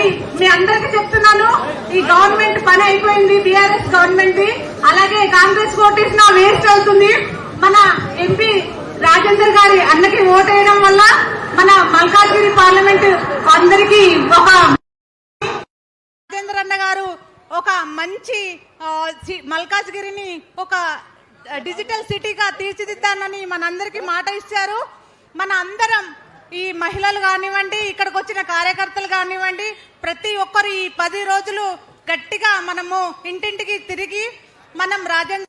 మరి మీ అందరికి చెప్తున్నాను ఈ గవర్నమెంట్ పని అయిపోయింది బీఆర్ఎస్ గవర్నమెంట్ అలాగే కాంగ్రెస్ ఓటేసిన వేస్ట్ అవుతుంది. మన ఎంపీ రాజేందర్ గారి అన్నకి ఓటేయడం వల్ల మన మల్కాజ్గిరి పార్లమెంట్ అందరికి ఒక రాజేంద్ర అన్న గారు ఒక మంచి మల్కాజ్గిరిని ఒక డిజిటల్ సిటీగా తీర్చిదిద్దానని మనందరికీ మాట ఇచ్చారు. మన అందరం ఈ మహిళలు కానివ్వండి ఇక్కడికి వచ్చిన కార్యకర్తలు కానివ్వండి ప్రతి ఒక్కరు ఈ పది రోజులు గట్టిగా మనము ఇంటింటికి తిరిగి మనం రాజేంద్ర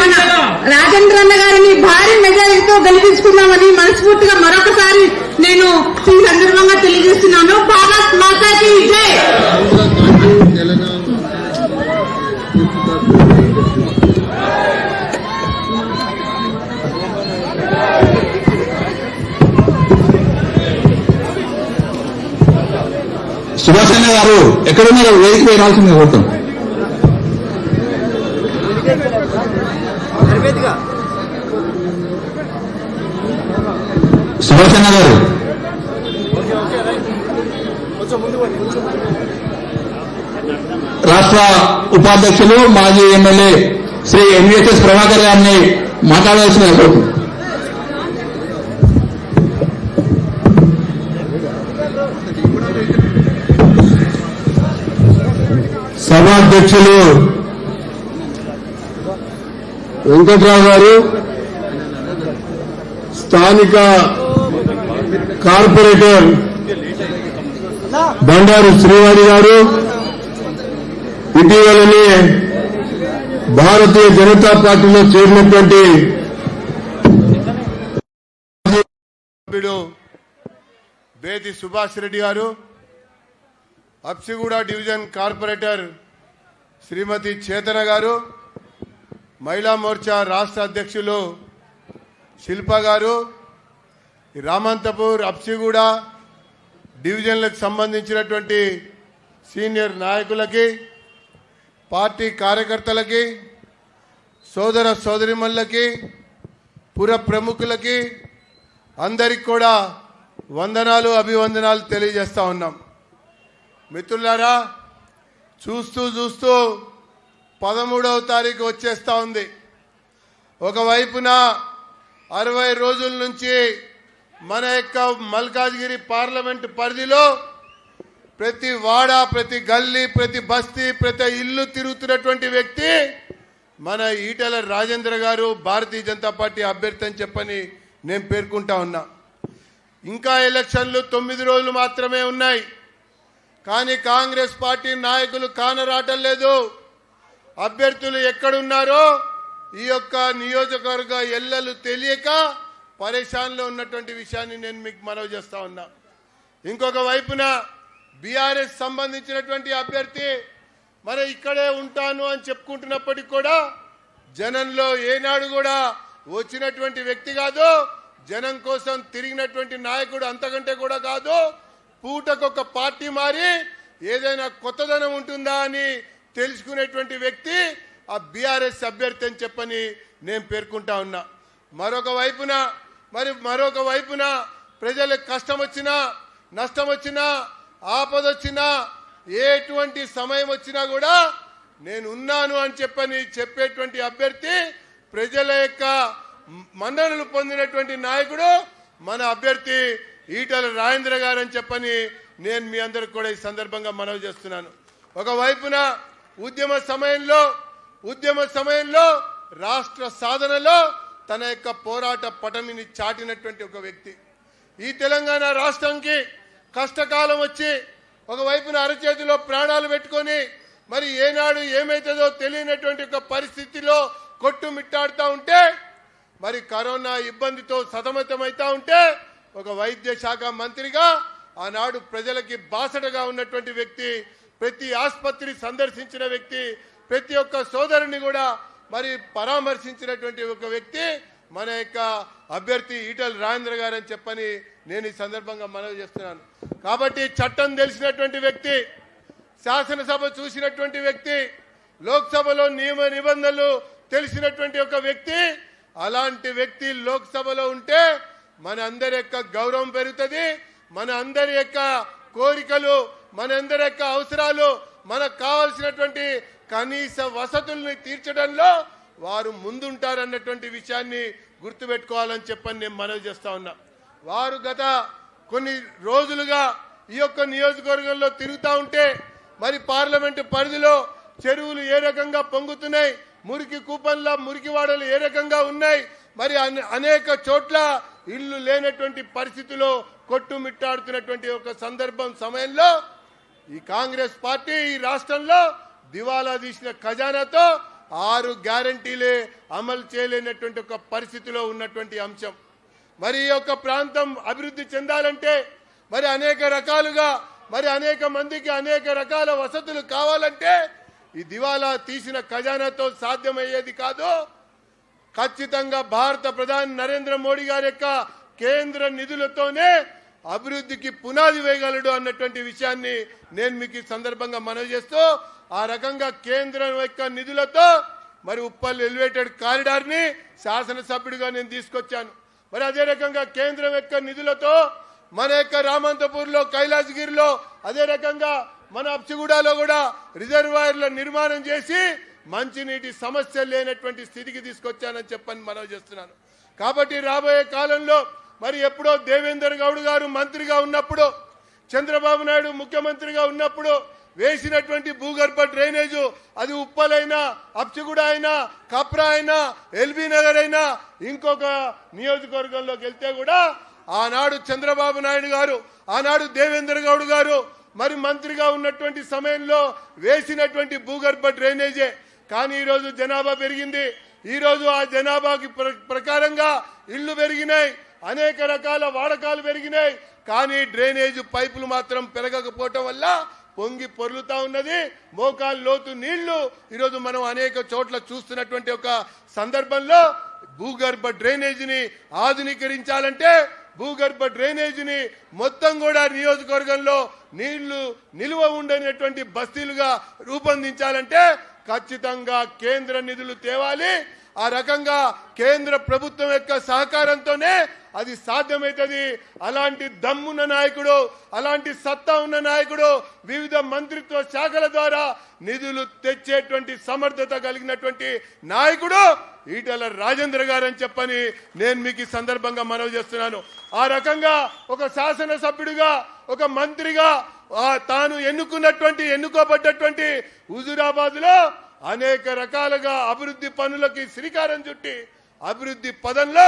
మన రాజేంద్ర అన్న గారిని భారీ మెజారిటీతో గెలిపించుకున్నామని మనస్ఫూర్తిగా మరొకసారి నేను ఈ సందర్భంగా తెలియజేస్తున్నాను. భారత్ మాతాకి జై! సుభాషణ గారు ఎక్కడున్నారో వేదిక వేయాల్సింది రావాల్సింది కోరుతాం సుభాషణ గారు. రాష్ట్ర ఉపాధ్యక్షులు మాజీ ఎమ్మెల్యే శ్రీ ఎంవిఎస్ఎస్ ప్రభాకర్ గారిని మాట్లాడవలసిన సభాధ్యక్షులు వెంకట్రావు గారు స్థానిక కార్పొరేటర్ బండారు శ్రీవాణి గారు. ఇటీవలనే భారతీయ జనతా పార్టీలో చేరినటువంటి బేతి సుభాష్ రెడ్డి గారు అప్సిగూడ డివిజన్ కార్పొరేటర్ శ్రీమతి చేతన గారు మహిళా మోర్చా రాష్ట్ర అధ్యక్షులు శిల్ప గారు ఈ రామంతపూర్ అప్సిగూడ డివిజన్లకు సంబంధించినటువంటి సీనియర్ నాయకులకి పార్టీ కార్యకర్తలకి సోదర సోదరిమల్లకి పుర ప్రముఖులకి అందరికి కూడా వందనాలు అభివందనాలు తెలియజేస్తూ ఉన్నాం. మిత్రులారా చూస్తూ చూస్తూ పదమూడవ తారీఖు వచ్చేస్తా ఉంది. ఒకవైపున అరవై రోజుల నుంచి మన యొక్క మల్కాజ్గిరి పార్లమెంట్ పరిధిలో ప్రతి వాడ ప్రతి గల్లీ ప్రతి బస్తీ ప్రతి ఇల్లు తిరుగుతున్నటువంటి వ్యక్తి మన ఈటెల రాజేంద్ర గారు భారతీయ జనతా పార్టీ అభ్యర్థి అని చెప్పని నేను పేర్కొంటా ఉన్నా. ఇంకా ఎలక్షన్లు తొమ్మిది రోజులు మాత్రమే ఉన్నాయి. కానీ కాంగ్రెస్ పార్టీ నాయకులు కానరాటం లేదు. అభ్యర్థులు ఎక్కడున్నారో ఈ యొక్క నియోజకవర్గ ఎల్లలు తెలియక పరేషాన్లో ఉన్నటువంటి విషయాన్ని నేను మీకు మనవి చేస్తా ఉన్నా. ఇంకొక వైపున బీఆర్ఎస్ సంబంధించినటువంటి అభ్యర్థి మరి ఇక్కడే ఉంటాను అని చెప్పుకుంటున్నప్పటికీ కూడా జనంలో ఏనాడు కూడా వచ్చినటువంటి వ్యక్తి కాదు జనం కోసం తిరిగినటువంటి నాయకుడు అంతకంటే కూడా కాదు పూటకొక పార్టీ మారి ఏదైనా కొత్తదనం ఉంటుందా అని తెలుసుకునేటువంటి వ్యక్తి ఆ బీఆర్ఎస్ అభ్యర్థి అని చెప్పని నేను పేర్కొంటా ఉన్నా. మరొక వైపున మరి మరొక వైపున ప్రజలకు కష్టం వచ్చినా నష్టం వచ్చినా ఆపద వచ్చినా ఎటువంటి సమయం వచ్చినా కూడా నేను ఉన్నాను అని చెప్పని చెప్పేటువంటి అభ్యర్థి ప్రజల యొక్క మన్ననలు పొందినటువంటి నాయకుడు మన అభ్యర్థి ఈటల రాజేంద్ర గారు అని చెప్పని నేను మీ అందరికి కూడా ఈ సందర్భంగా మనవి చేస్తున్నాను. ఒకవైపున ఉద్యమ సమయంలో ఉద్యమ సమయంలో రాష్ట్ర సాధనలో తన యొక్క పోరాట పటమిని చాటినటువంటి ఒక వ్యక్తి. ఈ తెలంగాణ రాష్ట్రంకి కష్టకాలం వచ్చి ఒకవైపున అరచేతిలో ప్రాణాలు పెట్టుకొని మరి ఏనాడు ఏమైతుందో తెలియనటువంటి ఒక పరిస్థితిలో కొట్టుమిట్టాడుతూ ఉంటే మరి కరోనా ఇబ్బందితో సతమతమవుతా ఉంటే ఒక వైద్య శాఖ మంత్రిగా ఆనాడు ప్రజలకి బాసటగా ఉన్నటువంటి వ్యక్తి ప్రతి ఆసుపత్రి సందర్శించిన వ్యక్తి ప్రతి ఒక్క సోదరుని కూడా మరి పరామర్శించినటువంటి ఒక వ్యక్తి మన యొక్క అభ్యర్థి ఈటల రాజేంద్ర గారు అని చెప్పని నేను ఈ సందర్భంగా మనవి చేస్తున్నాను. కాబట్టి చట్టం తెలిసినటువంటి వ్యక్తి శాసనసభ చూసినటువంటి వ్యక్తి లోక్సభలో నియమ నిబంధనలు తెలిసినటువంటి ఒక వ్యక్తి అలాంటి వ్యక్తి లోక్సభలో ఉంటే మన అందరి యొక్క గౌరవం పెరుగుతుంది మన అందరి యొక్క కోరికలు మన అందరి యొక్క అవసరాలు మనకు కావాల్సినటువంటి కనీస వసతుల్ని తీర్చడంలో వారు ముందుంటారన్నటువంటి విషయాన్ని గుర్తుపెట్టుకోవాలని చెప్పని నేను మనవి చేస్తా ఉన్నా. వారు గత కొన్ని రోజులుగా ఈ యొక్క నియోజకవర్గంలో తిరుగుతూ ఉంటే మరి పార్లమెంటు పరిధిలో చెరువులు ఏ రకంగా పొంగుతున్నాయి మురికి కూపన్ల మురికి వాడలు ఏ రకంగా ఉన్నాయి మరి అనే- అనేక చోట్ల ఇల్లు లేనటువంటి పరిస్థితిలో కొట్టుమిట్టాడుతున్నటువంటి ఒక సందర్భం సమయంలో ఈ కాంగ్రెస్ పార్టీ ఈ రాష్ట్రంలో దివాలా తీసిన ఖజానాతో ఆరు గ్యారంటీలే అమలు చేయలేనటువంటి ఒక పరిస్థితిలో ఉన్నటువంటి అంశం. మరి ఈ యొక్క ప్రాంతం అభివృద్ధి చెందాలంటే మరి అనేక రకాలుగా మరి అనేక మందికి అనేక రకాల వసతులు కావాలంటే ఈ దివాలా తీసిన ఖజానాతో సాధ్యమయ్యేది కాదు. ఖచ్చితంగా భారత ప్రధాని నరేంద్ర మోడీ గారి యొక్క కేంద్ర నిధులతోనే అభివృద్ధికి పునాది వేయగలడు అన్నటువంటి విషయాన్ని నేను మీకు ఈ సందర్భంగా మనవి చేస్తూ ఆ రకంగా కేంద్రం యొక్క నిధులతో మరి ఉప్పల్ ఎలివేటెడ్ కారిడార్ని శాసనసభ్యుడిగా నేను తీసుకొచ్చాను. మరి అదే రకంగా కేంద్రం యొక్క నిధులతో మన యొక్క రామంతపూర్లో కైలాసగిరిలో అదే రకంగా మన అప్సిగూడలో కూడా రిజర్వాయర్ల నిర్మాణం చేసి మంచినీటి సమస్య లేనటువంటి స్థితికి తీసుకొచ్చానని చెప్పని మనవి చేస్తున్నాను. కాబట్టి రాబోయే కాలంలో మరి ఎప్పుడో దేవేందర్ గౌడ్ గారు మంత్రిగా ఉన్నప్పుడు చంద్రబాబు నాయుడు ముఖ్యమంత్రిగా ఉన్నప్పుడు వేసినటువంటి భూగర్భ డ్రైనేజు అది ఉప్పలైనా అప్చిగూడ అయినా కప్రా అయినా ఎల్బీ నగర్ అయినా ఇంకొక నియోజకవర్గంలోకి వెళ్తే కూడా ఆనాడు చంద్రబాబు నాయుడు గారు ఆనాడు దేవేంద్ర గౌడ్ గారు మరి మంత్రిగా ఉన్నటువంటి సమయంలో వేసినటువంటి భూగర్భ డ్రైనేజే. కానీ ఈరోజు జనాభా పెరిగింది. ఈరోజు ఆ జనాభాకి ప్ర- ప్రకారంగా ఇళ్ళు పెరిగినాయి అనేక రకాల వాడకాలు పెరిగినాయి. కానీ డ్రైనేజ్ పైపులు మాత్రం పెరగకపోవటం వల్ల పొంగి పొర్లుతా ఉన్నది. మోకాలు లోతు నీళ్ళు. ఈరోజు మనం అనేక చోట్ల చూస్తున్నటువంటి ఒక సందర్భంలో భూగర్భ డ్రైనేజీని ఆధునీకరించాలంటే భూగర్భ డ్రైనేజీని మొత్తం కూడా నియోజకవర్గంలో నీళ్ళు నిలువ ఉండనటువంటి బస్తీలుగా రూపొందించాలంటే ఖచ్చితంగా కేంద్ర నిధులు తేవాలి. ఆ రకంగా కేంద్ర ప్రభుత్వం యొక్క సహకారంతోనే అది సాధ్యమవుతుంది అలాంటి దమ్మున్న నాయకుడు అలాంటి సత్తా ఉన్న నాయకుడు వివిధ మంత్రిత్వ శాఖల ద్వారా నిధులు తెచ్చేటువంటి సమర్థత కలిగినటువంటి నాయకుడు ఈటల రాజేంద్ర గారు అని చెప్పని నేను మీకు ఈ సందర్భంగా మనవి చేస్తున్నాను. ఆ రకంగా ఒక శాసనసభ్యుడిగా ఒక మంత్రిగా తాను ఎన్నుకున్నటువంటి ఎన్నుకోబడ్డటువంటి హుజురాబాద్లో అనేక రకాలుగా అభివృద్ధి పనులకి శ్రీకారం చుట్టి అభివృద్ధి పదంలో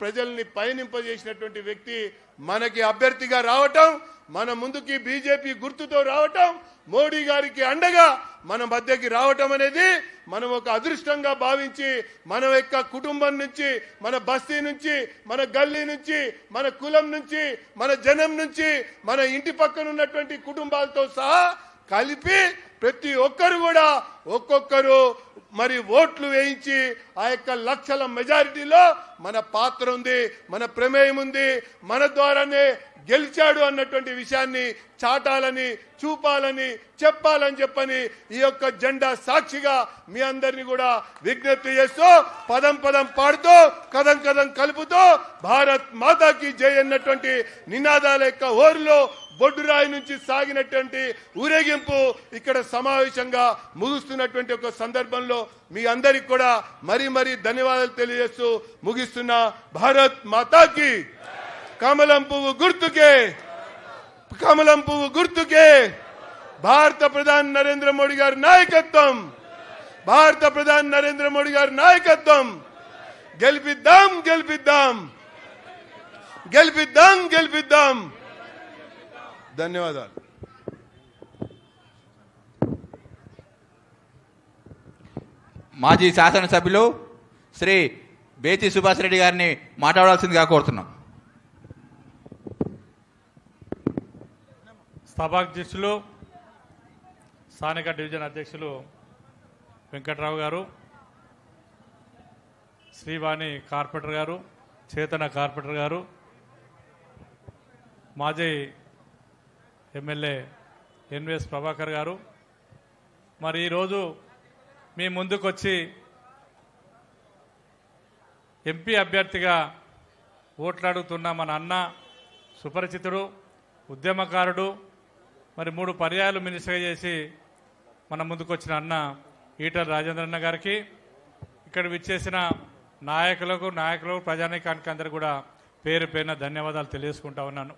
ప్రజల్ని పయనింపజేసినటువంటి వ్యక్తి మనకి అభ్యర్థిగా రావటం మన ముందుకి బీజేపీ గుర్తుతో రావటం మోడీ గారికి అండగా మన మధ్యకి రావటం అనేది మనం ఒక అదృష్టంగా భావించి మన యొక్క కుటుంబం నుంచి మన బస్తీ నుంచి మన గల్లీ నుంచి మన కులం నుంచి మన జనం నుంచి మన ఇంటి పక్కన ఉన్నటువంటి కుటుంబాలతో సహా కలిపి ప్రతి ఒక్కరు కూడా ఒక్కొక్కరు మరి ఓట్లు వేయించి ఆ యొక్క లక్షల మెజారిటీలో మన పాత్ర ఉంది మన ప్రమేయం ఉంది మన ద్వారానే గెలిచాడు అన్నటువంటి విషయాన్ని చాటాలని చూపాలని చెప్పాలని చెప్పని ఈ యొక్క జెండా సాక్షిగా మీ అందరినీ కూడా విజ్ఞప్తి చేస్తూ పదం పదం పాడుతూ కథం కథం కలుపుతూ భారత్ మాతాకి జై అన్నటువంటి నినాదాల యొక్క ఓరులో బొడ్డురాయి నుంచి సాగినటువంటి ఊరేగింపు ఇక్కడ సమావేశంగా ముగుస్తున్నటువంటి ఒక సందర్భంలో మీ అందరికి కూడా మరీ మరీ ధన్యవాదాలు తెలియజేస్తూ ముగిస్తున్న భారత్ మాతాకి. కమలం పువ్వు గుర్తుకే. కమలం పువ్వు గుర్తుకే. భారత ప్రధాని నరేంద్ర మోడీ గారి నాయకత్వం. భారత ప్రధాని నరేంద్ర మోడీ గారి నాయకత్వం. గెలిపిద్దాం గెలిపిద్దాం. గెలిపిద్దాం గెలిపిద్దాం. ధన్యవాదాలు. మాజీ శాసనసభ్యులు శ్రీ బేతి సుభాష్ రెడ్డి గారిని మాట్లాడాల్సిందిగా కోరుతున్నాం. సభాధ్యక్షులు స్థానిక డివిజన్ అధ్యక్షులు వెంకట్రావు గారు శ్రీవాణి కార్పొరేటర్ గారు చేతన కార్పొరేటర్ గారు మాజీ ఎమ్మెల్యే ఎన్విఎస్ ప్రభాకర్ గారు. మరి ఈరోజు మీ ముందుకొచ్చి ఎంపీ అభ్యర్థిగా ఓట్లాడుతున్న మన అన్న సుపరిచితుడు ఉద్యమకారుడు మరి మూడు పర్యాయాలు మినిస్టర్ చేసి మన ముందుకొచ్చిన అన్న ఈటల రాజేంద్రన్న గారికి ఇక్కడ విచ్చేసిన నాయకులకు నాయకులకు ప్రజానీకానికి అందరూ కూడా పేరు పేరున ధన్యవాదాలు తెలియజేసుకుంటా ఉన్నాను.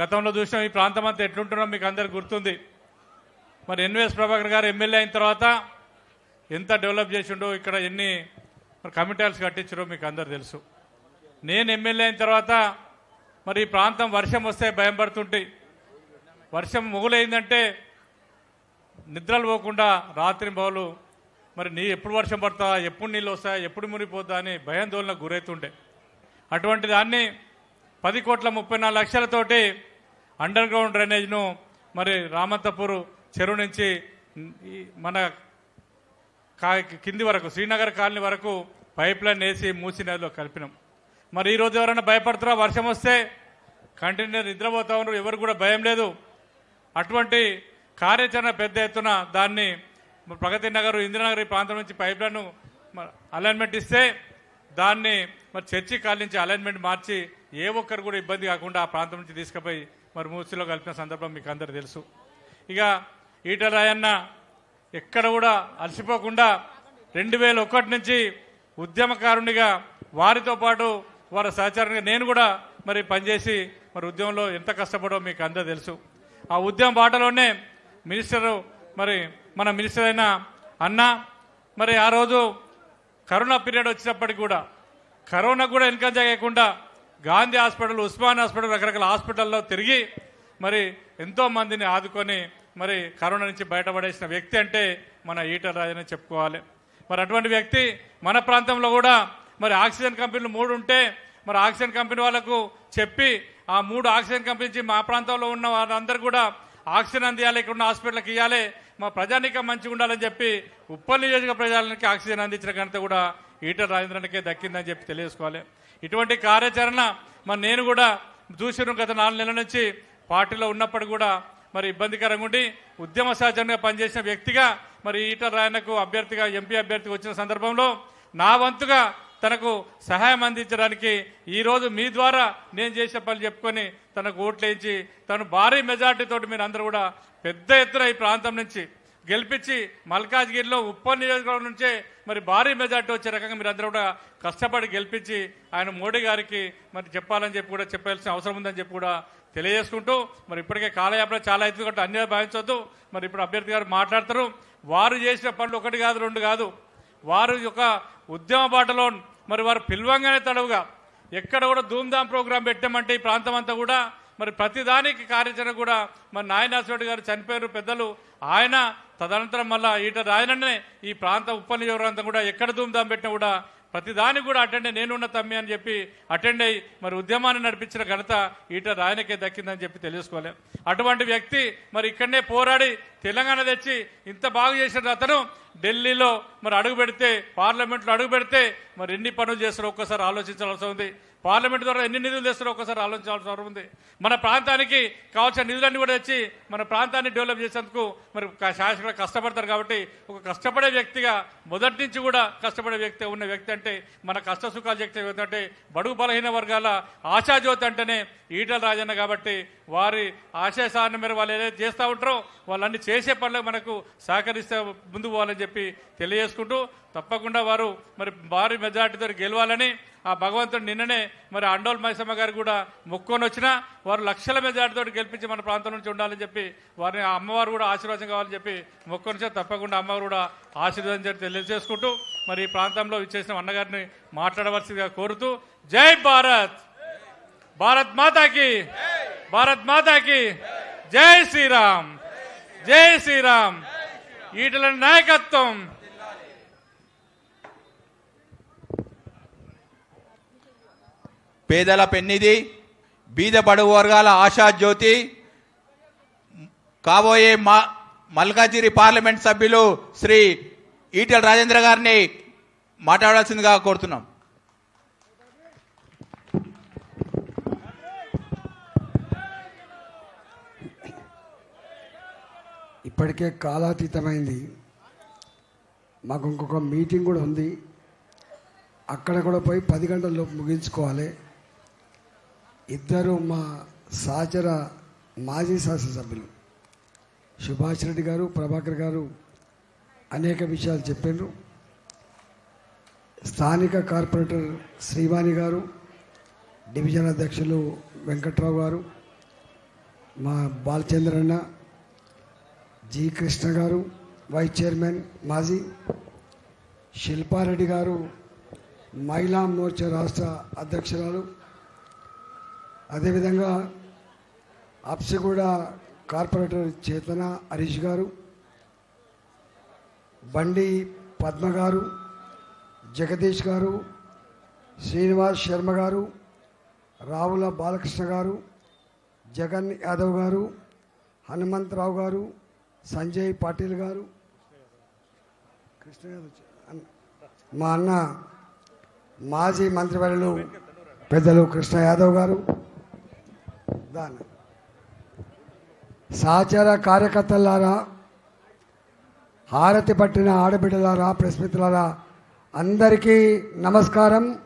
గతంలో చూసినాం ఈ ప్రాంతం అంతా ఎట్లుంటున్నాం మీకు అందరికి గుర్తుంది. మరి ఎన్వీఎస్ ప్రభాకర్ గారు ఎమ్మెల్యే అయిన తర్వాత ఎంత డెవలప్ చేసిండో ఇక్కడ ఎన్ని మరి కమిటీస్ కట్టించారో మీకు అందరు తెలుసు. నేను ఎమ్మెల్యే అయిన తర్వాత మరి ఈ ప్రాంతం వర్షం వస్తే భయం పడుతుంటే వర్షం మొగులైందంటే నిద్రలు పోకుండా రాత్రి బౌలు మరి నీ ఎప్పుడు వర్షం పడతా ఎప్పుడు నీళ్ళు వస్తాయా ఎప్పుడు మునిగిపోతా అని భయాందోళనకు గురవుతుండే అటువంటి దాన్ని పది కోట్ల ముప్పై నాలుగు లక్షలతోటి అండర్ గ్రౌండ్ డ్రైనేజ్ను మరి రామంతపూర్ చెరువు నుంచి మన కింది వరకు శ్రీనగర్ కాలనీ వరకు పైప్ లైన్ వేసి మూసి నదిలో కలిపినాం. మరి ఈరోజు ఎవరైనా భయపడతారా వర్షం వస్తే కంటిన్యూ నిద్రపోతా ఉన్నారు. ఎవరు కూడా భయం లేదు. అటువంటి కార్యాచరణ పెద్ద ఎత్తున దాన్ని ప్రగతి నగర్ ఇందిరానగర్ ఈ ప్రాంతం నుంచి పైప్ లైన్ అలైన్మెంట్ ఇస్తే దాన్ని మరి చర్చి కాల్ నుంచి అలైన్మెంట్ మార్చి ఏ ఒక్కరు కూడా ఇబ్బంది కాకుండా ఆ ప్రాంతం నుంచి తీసుకుపోయి మరి మూసిలో కలిపిన సందర్భం మీకు అందరు తెలుసు. ఇక ఈటరాయన్న ఎక్కడ కూడా అలసిపోకుండా రెండు వేల ఒకటి నుంచి ఉద్యమకారునిగా వారితో పాటు వారి సహచారంగా నేను కూడా మరి పనిచేసి మరి ఉద్యమంలో ఎంత కష్టపడో మీకు అందరూ తెలుసు. ఆ ఉద్యమ బాటలోనే మినిస్టరు మరి మన మినిస్టర్ అయిన అన్న మరి ఆ రోజు కరోనా పీరియడ్ వచ్చినప్పటికి కూడా కరోనా కూడా ఎన్కం చేయకుండా గాంధీ హాస్పిటల్ ఉస్మాన్ హాస్పిటల్ రకరకాల హాస్పిటల్లో తిరిగి మరి ఎంతో మందిని ఆదుకొని మరి కరోనా నుంచి బయటపడేసిన వ్యక్తి అంటే మన ఈటల రాజని చెప్పుకోవాలి. మరి అటువంటి వ్యక్తి మన ప్రాంతంలో కూడా మరి ఆక్సిజన్ కంపెనీలు మూడు ఉంటే మరి ఆక్సిజన్ కంపెనీ వాళ్ళకు చెప్పి ఆ మూడు ఆక్సిజన్ కంపెనీ మా ప్రాంతంలో ఉన్న వారందరూ కూడా ఆక్సిజన్ అందియాలి ఇక్కడ ఉన్న హాస్పిటల్కి ఇవ్వాలి మా ప్రజానికం మంచిగా ఉండాలని చెప్పి ఉప్పల్ నియోజక ప్రజలకి ఆక్సిజన్ అందించిన ఘనత కూడా ఈటల రాజేంద్రనికే దక్కిందని చెప్పి తెలియజేసుకోవాలి. ఇటువంటి కార్యాచరణ మరి నేను కూడా చూసిన గత నాలుగు నెలల నుంచి పార్టీలో ఉన్నప్పటికీ కూడా మరి ఇబ్బందికరంగా ఉండి ఉద్యమ సహచరంగా పనిచేసిన వ్యక్తిగా మరి ఈటల రాయనకు అభ్యర్థిగా ఎంపీ అభ్యర్థిగా వచ్చిన సందర్భంలో నా వంతుగా తనకు సహాయం అందించడానికి ఈరోజు మీ ద్వారా నేను చేసే పనులు చెప్పుకొని తనకు ఓట్లేయించి తను భారీ మెజార్టీతో మీరు అందరూ కూడా పెద్ద ఎత్తున ఈ ప్రాంతం నుంచి గెలిపించి మల్కాజ్గిరిలో ఉప్ప నియోజకవర్గం నుంచే మరి భారీ మెజార్టీ వచ్చే రకంగా మీరు అందరూ కూడా కష్టపడి గెలిపించి ఆయన మోడీ గారికి మరి చెప్పాలని చెప్పి కూడా చెప్పాల్సిన అవసరం ఉందని చెప్పి కూడా తెలియజేసుకుంటూ మరి ఇప్పటికే కాలయాపన చాలా అవుతుంది కాబట్టి అన్ని భావించవద్దు మరి ఇప్పుడు అభ్యర్థి గారు మాట్లాడతారు. వారు చేసిన పనులు ఒకటి కాదు రెండు కాదు. వారు యొక్క ఉద్యమ బాటలో మరి వారు పిలవంగానే తడవుగా. ఎక్కడ కూడా ధూమ్ధామ్ ప్రోగ్రాం పెట్టామంటే ఈ ప్రాంతం అంతా కూడా మరి ప్రతిదానికి కార్యాచరణ కూడా మరి నాయనాశ్వరుడు గారు చనిపోయారు పెద్దలు ఆయన తదనంతరం మళ్ళా ఈట రాయననే ఈ ప్రాంత ఉప నియోజకవర్గం కూడా ఎక్కడ ధూమ్ధాం పెట్టినా కూడా ప్రతిదానికి కూడా అటెండ్ అయ్యి నేనున్న తమ్మి అని చెప్పి అటెండ్ అయ్యి మరి ఉద్యమాన్ని నడిపించిన ఘనత ఈట రాయనకే దక్కిందని చెప్పి తెలుసుకోవాలి అటువంటి వ్యక్తి మరి ఇక్కడనే పోరాడి తెలంగాణ తెచ్చి ఇంత బాగా చేసిన అతను ఢిల్లీలో మరి అడుగు పెడితే పార్లమెంట్లో అడుగు పెడితే మరి ఎన్ని పనులు చేస్తారో ఒక్కసారి ఆలోచించాల్సి ఉంది. పార్లమెంట్ ద్వారా ఎన్ని నిధులు తెస్తారో ఒకసారి ఆలోచించాల్సిన అవసరం ఉంది. మన ప్రాంతానికి కావాల్సిన నిధులన్నీ కూడా తెచ్చి మన ప్రాంతాన్ని డెవలప్ చేసేందుకు మరి శాసకులు కష్టపడతారు కాబట్టి ఒక కష్టపడే వ్యక్తిగా మొదటి నుంచి కూడా కష్టపడే వ్యక్తి ఉన్న వ్యక్తి అంటే మన కష్ట సుఖాలు చెప్తే అంటే బడుగు బలహీన వర్గాల ఆశాజ్యోతి అంటేనే ఈటల రాజన్న కాబట్టి వారి ఆశయ సాధన వాళ్ళు ఏదైతే చేస్తూ ఉంటారో వాళ్ళన్ని చేసే పనులకు మనకు సహకరిస్తే ముందు పోవాలని చెప్పి తెలియజేసుకుంటూ తప్పకుండా వారు మరి భారీ మెజార్టీతో గెలవాలని ఆ భగవంతుడు నిన్ననే మరి అండోల్ మైసమ్మ గారు కూడా మొక్కొని వచ్చినా వారు లక్షల మెజార్టీతో గెలిపించి మన ప్రాంతం నుంచి ఉండాలని చెప్పి వారిని ఆ అమ్మవారు కూడా ఆశీర్వాదం కావాలని చెప్పి మొక్కొని తప్పకుండా అమ్మవారు కూడా ఆశీర్వదించారు తెలియజేసుకుంటూ మరి ఈ ప్రాంతంలో ఇచ్చేసిన అన్నగారిని మాట్లాడవలసిందిగా కోరుతూ జై భారత్! భారత్ మాతాకి! భారత్ మాతాకి జై శ్రీరామ్. జై శ్రీరామ్. ఈటల నాయకత్వం. పేదల పెన్నిది బీద బడుగు వర్గాల ఆశాజ్యోతి కాబోయే మా మల్కాజిరి పార్లమెంట్ సభ్యులు శ్రీ ఈటెల రాజేంద్ర గారిని మాట్లాడాల్సిందిగా కోరుతున్నాం. ఇప్పటికే కాలాతీతమైంది. మాకు ఇంకొక మీటింగ్ కూడా ఉంది. అక్కడ కూడా పోయి పది గంటల్లోపు ముగించుకోవాలి. ఇద్దరు మా సహచర మాజీ శాసనసభ్యులు సుభాష్ రెడ్డి గారు ప్రభాకర్ గారు అనేక విషయాలు చెప్పారు స్థానిక కార్పొరేటర్ శ్రీవాణి గారు డివిజన్ అధ్యక్షులు వెంకట్రావు గారు మా బాలచంద్రన్న జి కృష్ణ గారు వైస్ చైర్మన్ మాజీ శిల్పారెడ్డి గారు మహిళా మోర్చా రాష్ట్ర అధ్యక్షురాలు. అదేవిధంగా అప్సిగూడ కార్పొరేటర్ చేతన హరీష్ గారు బండి పద్మ గారు జగదీష్ గారు శ్రీనివాస్ శర్మ గారు రావుల బాలకృష్ణ గారు జగన్ యాదవ్ గారు హనుమంతరావు గారు సంజయ్ పాటిల్ గారు. కృష్ణ మా అన్న మాజీ మంత్రివర్యులు పెద్దలు కృష్ణ యాదవ్ గారు. దాని సహచార కార్యకర్తలారా హారతి పట్టిన ఆడబిడ్డలారా ప్రస్మితులారా అందరికీ నమస్కారం.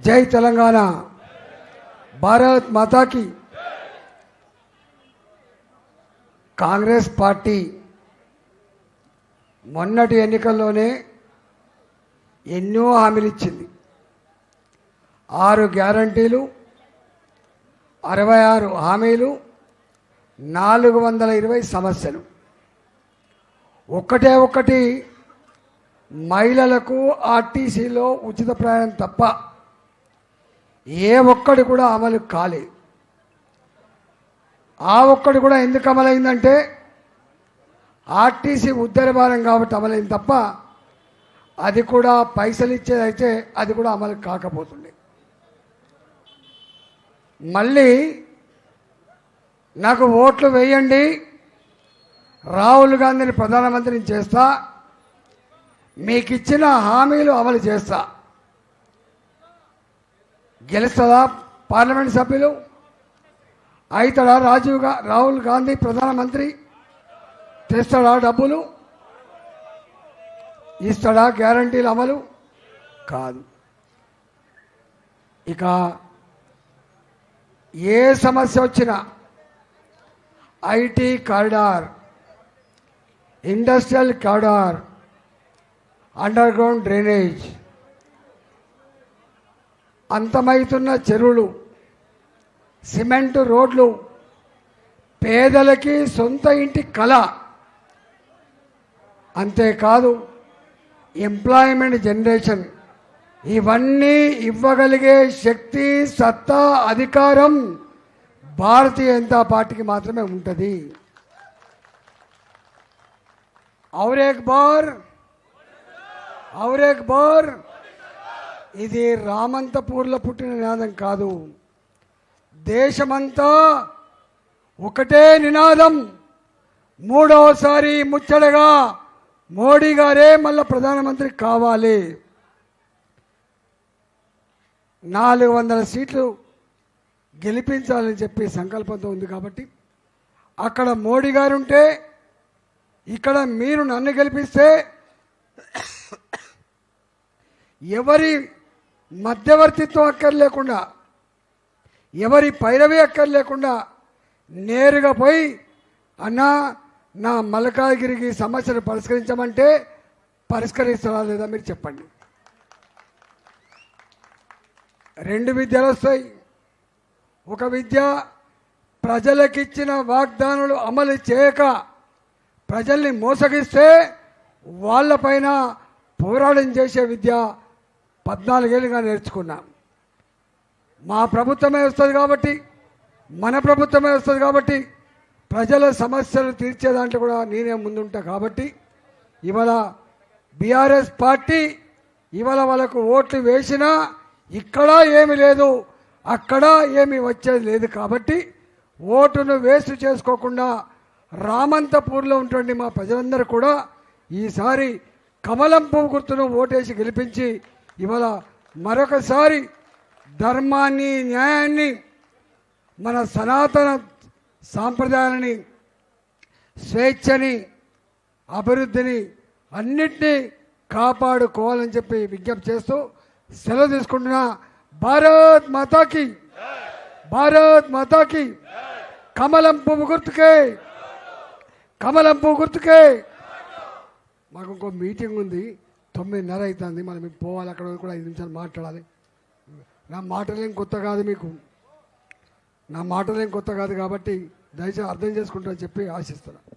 జై తెలంగాణ. భారత్ మాతాకి. కాంగ్రెస్ పార్టీ మొన్నటి ఎన్నికల్లోనే ఎన్నో హామీలు ఇచ్చింది. ఆరు గ్యారంటీలు అరవై ఆరు హామీలు నాలుగు వందల ఇరవై సమస్యలు. ఒక్కటే ఒక్కటి మహిళలకు ఆర్టీసీలో ఉచిత ప్రయాణం తప్ప ఏ ఒక్కటి కూడా అమలు కాలేదు. ఆ ఒక్కటి కూడా ఎందుకు అమలైందంటే ఆర్టీసీ ఉద్దర భారం కాబట్టి అమలైంది తప్ప అది కూడా పైసలు ఇచ్చేదైతే అది కూడా అమలు కాకపోతుంది మళ్ళీ నాకు ఓట్లు వేయండి రాహుల్ గాంధీని ప్రధానమంత్రిని చేస్తా మీకు ఇచ్చిన హామీలు అమలు చేస్తా. గెలుస్తుందా పార్లమెంట్ సభ్యులు? అవుతాడా రాజీవ్గా రాహుల్ గాంధీ ప్రధానమంత్రి? తెస్తాడా డబ్బులు? ఇస్తాడా గ్యారంటీలు అమలు? కాదు. ఇక ఏ సమస్య వచ్చినా IT corridor industrial corridor underground drainage అంతమవుతున్న చెరువులు సిమెంట్ రోడ్లు పేదలకి సొంత ఇంటి కళ. అంతేకాదు ఎంప్లాయ్మెంట్ జనరేషన్ ఇవన్నీ ఇవ్వగలిగే శక్తి సత్తా అధికారం భారతీయ జనతా పార్టీకి మాత్రమే ఉంటుంది. ఔరేక్ బార్ ఔరేక్ బార్ ఇది రామంతపూర్లో పుట్టిన నినాదం కాదు. దేశమంతా ఒకటే నినాదం. మూడవసారి ముచ్చటగా మోడీ గారే మళ్ళా ప్రధానమంత్రి కావాలి. నాలుగు వందల సీట్లు గెలిపించాలని చెప్పి సంకల్పంతో ఉంది కాబట్టి అక్కడ మోడీ గారు ఉంటే ఇక్కడ మీరు నన్ను గెలిపిస్తే ఎవరి మధ్యవర్తిత్వం అక్కర్లేకుండా ఎవరి పైరవి అక్కర్లేకుండా నేరుగా పోయి అన్నా నా మలకాగిరికి సమస్యను పరిష్కరించమంటే పరిష్కరిస్తారా లేదా మీరు చెప్పండి. రెండు విద్యలు వస్తాయి. ఒక విద్య ప్రజలకిచ్చిన వాగ్దానాలు అమలు చేయక ప్రజల్ని మోసగిస్తే వాళ్ళపైన పోరాటం చేసే విద్య పద్నాలుగేళ్ళుగా నేర్చుకున్నాం. మా ప్రభుత్వమే వస్తుంది కాబట్టి మన ప్రభుత్వమే వస్తుంది కాబట్టి ప్రజల సమస్యలు తీర్చే దాంట్లో కూడా నేనే ముందుంటా కాబట్టి ఇవాళ బీఆర్ఎస్ పార్టీ ఇవాళ వాళ్ళకు ఓట్లు వేసినా ఇక్కడ ఏమి లేదు అక్కడ ఏమి వచ్చేది లేదు కాబట్టి ఓటును వేస్ట్ చేసుకోకుండా రామంతపూర్లో ఉన్నటువంటి మా ప్రజలందరూ కూడా ఈసారి కమలం పువ్వు గుర్తును ఓటేసి గెలిపించి ఇవాళ మరొకసారి ధర్మాన్ని న్యాయాన్ని మన సనాతన సాంప్రదాయాలని స్వేచ్ఛని అభివృద్ధిని అన్నిటినీ కాపాడుకోవాలని చెప్పి విజ్ఞప్తి చేస్తూ సెలవు తీసుకుంటున్నా భారత్ మాతాకి భారత్ మాతాకి కమలం పువ్వు గుర్తుకే కమలం పువ్వు గుర్తుకే మాకు ఇంకో మీటింగ్ ఉంది తొమ్మిదిన్నర అవుతుంది మనం పోవాలి అక్కడ కూడా ఐదు నిమిషాలు మాట్లాడాలి. నా మాటలేం కొత్త కాదు మీకు. నా మాటలేం కొత్త కాదు కాబట్టి దయచేసి అర్థం చేసుకుంటారని చెప్పి ఆశిస్తున్నాను